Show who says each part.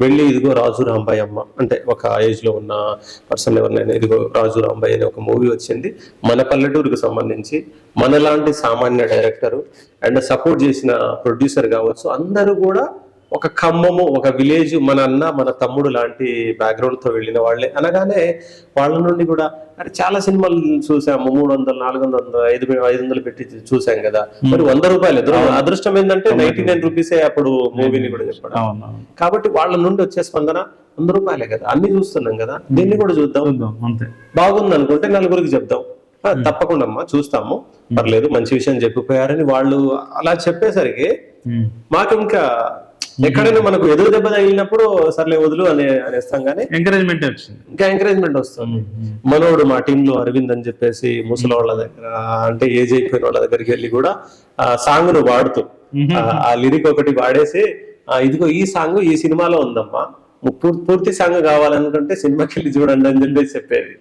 Speaker 1: వెళ్ళి ఇదిగో రాజు రాంబాయ్ అమ్మ. అంటే ఒక ఏజ్లో ఉన్న పర్సన్ ఎవరినైనా ఇదిగో రాజు రాంబాయ్ అనే ఒక మూవీ వచ్చింది. మన పల్లెటూరుకు సంబంధించి మనలాంటి సామాన్య డైరెక్టర్ అండ్ సపోర్ట్ చేసిన ప్రొడ్యూసర్ కావచ్చు. అందరూ కూడా ఒక ఖమ్మము ఒక విలేజ్ మన అన్న మన తమ్ముడు లాంటి బ్యాక్గ్రౌండ్తో వెళ్ళిన వాళ్ళే. అనగానే వాళ్ళ నుండి కూడా అరే చాలా సినిమాలు చూసాము. మూడు వందలు నాలుగు వందలు ఐదు ఐదు వందలు పెట్టి చూసాం కదా. మరి వంద రూపాయలు అదృష్టం ఏంటంటే నైన్టీ నైన్ రూపీసే అప్పుడు మూవీని కూడా చెప్పడం. కాబట్టి వాళ్ళ నుండి వచ్చే స్పందన వంద రూపాయలే కదా. అన్ని చూస్తున్నాం కదా. దీన్ని కూడా చూద్దాం.
Speaker 2: అంతే.
Speaker 1: బాగుంది అనుకుంటే నలుగురికి చెప్దాం. తప్పకుండా అమ్మా చూస్తాము. పర్లేదు మంచి విషయం చెప్పిపోయారని వాళ్ళు అలా చెప్పేసరికి. మాకు ఇంకా ఎక్కడైనా మనకు ఎదురు దెబ్బ తగిలినప్పుడు సర్లే వదులు అనే అనేస్తాం కానీ
Speaker 2: ఎంకరేజ్మెంట్
Speaker 1: ఇంకా ఎంకరేజ్మెంట్ వస్తుంది. మనోడు మా టీమ్లో అరవింద్ అని చెప్పేసి ముసలి వాళ్ళ దగ్గర అంటే ఏజ్ అయిపోయిన వాళ్ళ దగ్గరికి వెళ్ళి కూడా ఆ సాంగ్ను వాడుతూ ఆ, లిరిక్ ఒకటి వాడేసి ఇదిగో ఈ సాంగ్ ఈ సినిమాలో ఉందమ్మా పూర్- పూర్తి సాంగ్ కావాలనుకుంటే సినిమాకి వెళ్ళి చూడండి అని చెప్పేసి చెప్పేది.